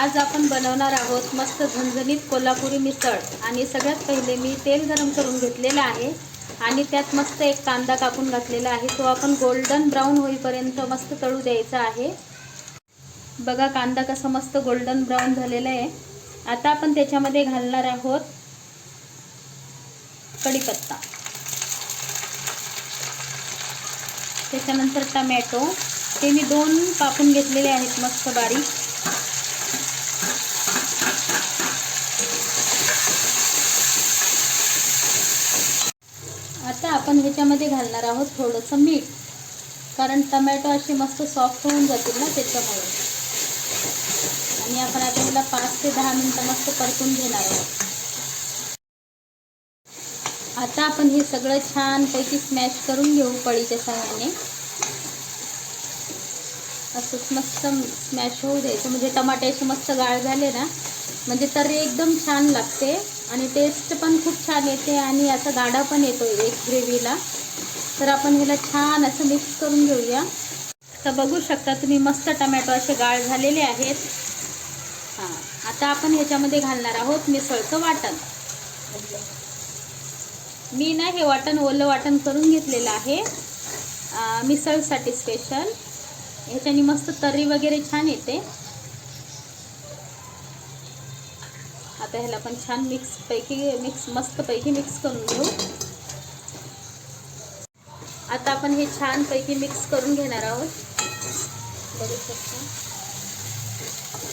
आज आपण बनवणार आहोत मस्त झणझणीत कोल्हापुरी मिसळ. आणि सगळ्यात पहिले मी तेल गरम करून घेतलेलं आहे. आणि त्यात मस्त एक कांदा कापून घातलेला आहे. तो आपण गोल्डन ब्राऊन होईपर्यंत मस्त तळू द्यायचा आहे. बघा कांदा कसा मस्त गोल्डन ब्राऊन झालेला आहे. आता आपण त्याच्यामध्ये घालणार आहोत कढीपत्ता. त्याच्यानंतर टमॅटो. ते मी दोन कापून घेतलेले आहेत मस्त बारीक आता आपण ह्याच्यामध्ये घालणार आहोत थोडंसं मीठ. कारण टमॅटो असे मस्त सॉफ्ट होऊन जातील ना त्याच्यामुळे. आणि आपण आता ह्याला पाच ते दहा मिनटं मस्त परतून घेणार आहोत. आता आपण हे सगळं छानपैकी स्मॅश करून घेऊ पळीच्या सहाय्याने असंच मस्त स्मॅश होऊ द्यायचं. म्हणजे टमाट्याचे मस्त गाळ झाले ना म्हणजे तर एकदम छान लागते. आणि टेस्ट पण खूप छान येते आणि असा गाडा पण येतो एक ग्रेव्हीला तर आपण हिला छान असं मिक्स करून घेऊया. तर बघू शकता तुम्ही मस्त टमॅटो असे गाळ झालेले आहेत. हां आता आपण ह्याच्यामध्ये घालणार आहोत मिसळचं वाटण. मी ना हे वाटण ओलं वाटण करून घेतलेलं आहे. मिसळसाठी स्पेशल ह्याच्यानी मस्त तर्री वगैरे छान येते. आता ह्याला पण छान मिक्स पैकी मिक्स मस्त पैकी मिक्स करून घेऊ. आता आपण हे छान पैकी मिक्स करून घेणार आहोत. बघू शकता.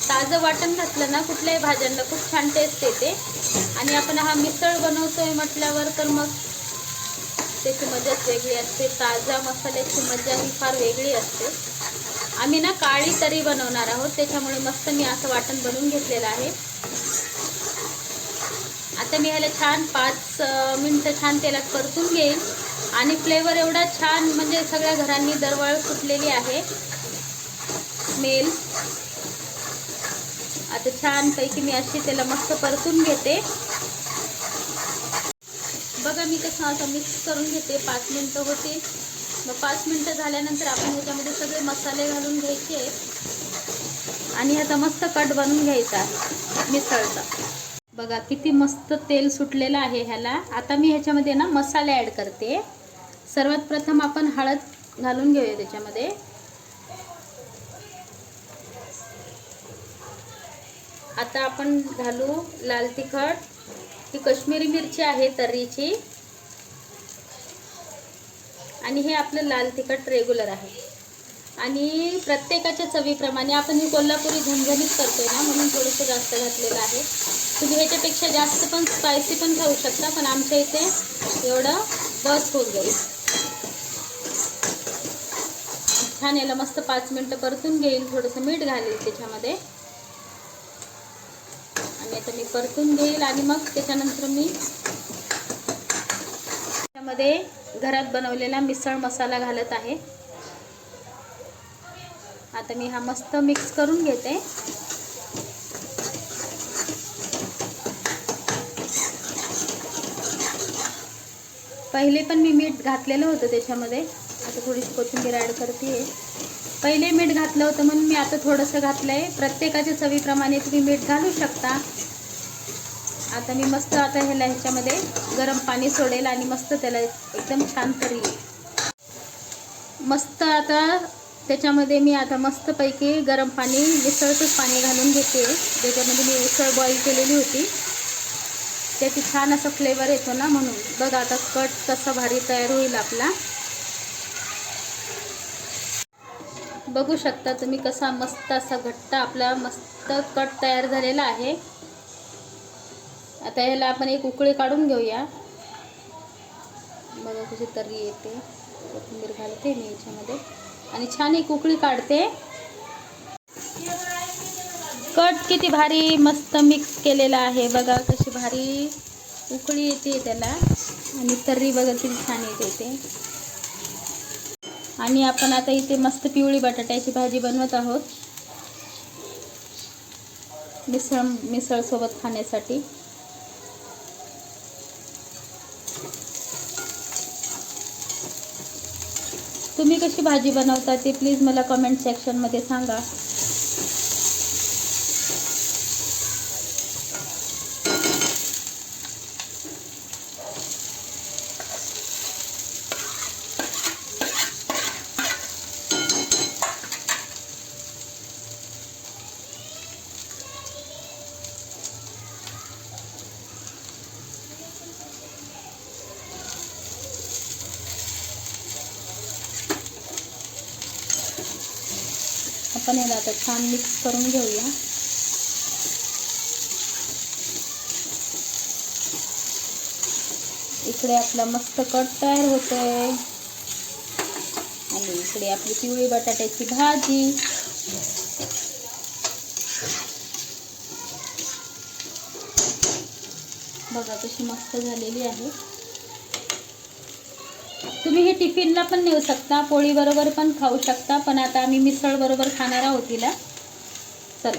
ताजं वाटण घातलं ना कुठल्याही भाज्यांना खूप छान टेस्ट येते. आणि आपण हा मिसळ बनवतोय म्हटल्यावर तर मग त्याची मजाच वेगळी असते. ताजा मसाल्याची मजा ही फार वेगळी असते. आम्ही ना काळी तरी बनवणार आहोत त्याच्यामुळे मस्त मी असं वाटण बनवून घेतलेलं आहे. आता मी ह्याला छान पाच मिनटं छान तेलात परतून घेईन. आणि फ्लेवर एवढा छान म्हणजे सगळ्या घरांनी दरवळ सुटलेली आहे. स्मेल आता छानपैकी मी अशी त्याला मस्त परतून घेते. बघा मी कसं असं मिक्स करून घेते पाच मिनटं होते. मग पाच मिनटं झाल्यानंतर आपण ह्याच्यामध्ये सगळे मसाले घालून घ्यायचे. आणि ह्याचा मस्त कट बनवून घ्यायचा मिसळचा. बघा किती मस्त तेल सुटलेलं आहे ह्याला. आता मी ह्याच्यामध्ये ना मसाले ॲड करते. सर्वात प्रथम आपण हळद घालून घेऊया त्याच्यामध्ये. आता आपण घालू लाल तिखट. ही कश्मीरी मिरची आहे तर्रीची. आणि हे आपलं लाल तिखट रेग्युलर आहे. आणि प्रत्येकाच्या चवीप्रमाणे आपण ही कोल्हापुरी झणझणीत करतोय ना म्हणून थोडंसं जास्त घातलेलं आहे. त्यापेक्षा जास्त पण स्पायसी पण खाऊ शकता पण आमच्या इथे एवढं बस होऊन जाईल. छान याला मस्त पाच मिनटं परतून घेईल थोडंसं मीठ घालेल त्याच्यामध्ये. आणि आता मी परतून घेईल आणि मग त्याच्यानंतर मी त्यामध्ये घरात बनवलेला मिसळ मसाला घालत आहे. आता मी हा मस्त मिक्स करून घेते. पहिले पण मी मीठ घातलेलं होतं त्याच्यामध्ये. आता थोडीशी कोथिंबीर ॲड करते पहिले मीठ घातलं होतं म्हणून मी आता थोडंसं घातलं आहे प्रत्येकाच्या चवीप्रमाणे तुम्ही मीठ घालू शकता. आता मी मस्त आता ह्याला ह्याच्यामध्ये गरम पाणी सोडेल आणि मस्त त्याला एकदम छान तरी. मस्त आता त्याच्यामध्ये मी आता मस्तपैकी गरम पाणी मिसळचंच पाणी घालून घेते. त्याच्यामध्ये मी उसळ बॉईल केलेली होती. त्याची छान असं फ्लेवर येतो ना म्हणून. बघा आता कट कसा भारी तयार होईल आपला. बघू शकता तुम्ही कसा मस्त असा घट्ट आपला मस्त कट तयार झालेला आहे. आता ह्याला आपण एक उकळी काढून घेऊया. बघा कशी तरी येते. कोथिंबीर घालते मी याच्यामध्ये. आणि छान एक उकळी काढते. कट किती भारी मस्त मिक्स केलेला आहे. बघा कशी भारी उकळी येते त्याला. आणि तर्री बघा किती छान येते ते. आणि आपण आता इथे मस्त पिवळी बटाट्याची भाजी बनवत आहोत. मिसळ मिसळसोबत खाण्यासाठी. तुम्ही कशी भाजी बनवता ते प्लीज मला कमेंट सेक्शनमध्ये सांगा. आपण आहे ना आता छान मिक्स घेऊया. इकडे आपला मस्त कट तयार होतोय. आणि इकडे आपली पिवळी बटाट्याची भाजी. कशी मस्त आहे. तुम्ही हे टिफिनला पण नेऊ शकता पोळीबरोबर पण खाऊ शकता पण आता आम्ही मिसळबरोबर खाणार आहोत तिला. चल.